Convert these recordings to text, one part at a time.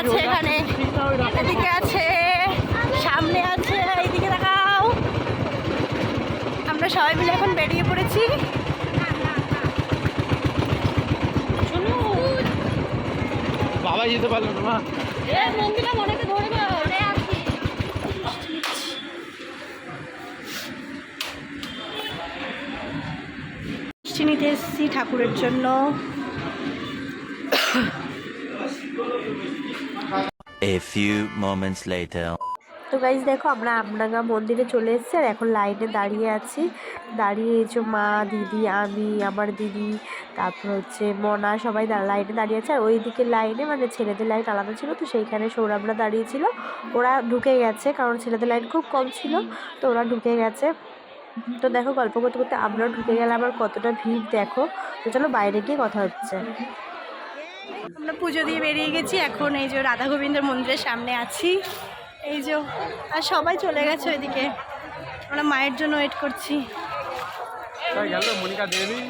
আছে এখানে। এদিকে আছে সামনে আছে এইদিকে দেখাও। আমরা সবাই মিলে এখন বেরিয়ে পড়েছি। বাবা যেতে পারল না মা। মনেকে মিষ্টি নিতে এসেছি ঠাকুরের জন্য। A few moments later. তো গাইজ দেখো, আমরা আমডাঙ্গা মন্দিরে চলে এসেছি আর এখন লাইনে দাঁড়িয়ে আছি। দাঁড়িয়ে যে মা, দিদি, আমি, আমার দিদি, তারপর হচ্ছে মনা, সবাই লাইনে দাঁড়িয়ে আছে। আর ওই দিকের লাইনে মানে ছেলেদের লাইন আলাদা ছিল, তো সেইখানে সৌরভরা দাঁড়িয়েছিল ওরা ঢুকে গেছে, কারণ ছেলেদের লাইন খুব কম ছিল, তো ওরা ঢুকে গেছে। তো দেখো, গল্প করতে করতে আমরাও ঢুকে গেলে আবার কতটা ভিড় দেখো। তো চলো বাইরে গিয়ে কথা হচ্ছে। আমরা পুজো দিয়ে বেরিয়ে গেছি। এখন এই যে রাধা গোবিন্দের মন্দিরের সামনে আছি। এই যে আর সবাই চলে গেছে ওইদিকে। আমরা মায়ের জন্য ওয়েট করছি। মনিকা দেবী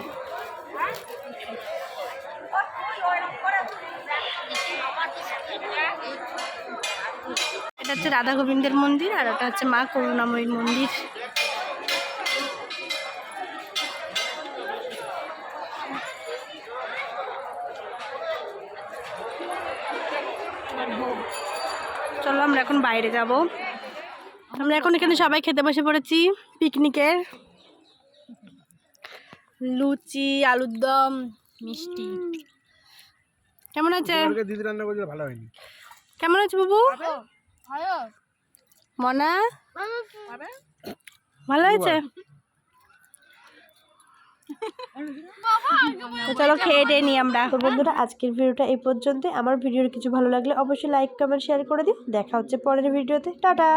এটা হচ্ছে রাধা গোবিন্দের মন্দির আর এটা হচ্ছে মা করুণাময়ীর মন্দির। চলো আমরা এখন বাইরে যাব। আমরা এখন এখানে সবাই খেতে বসে পড়েছি পিকনিকের। লুচি আলুর দম মিষ্টি। কেমন আছে? দিদি রান্না করেছিল ভালো হয়নি। কেমন আছে বাবু? মনা? ভালো। হয়েছে? তো চলো খেয়ে দিয়ে নিই আমরা। তো বন্ধুরা আজকের ভিডিওটা এই পর্যন্ত আমার ভিডিওর কিছু ভালো লাগলে অবশ্যই লাইক কমেন্ট শেয়ার করে দিও। দেখা হচ্ছে পরের ভিডিওতে। টাটা!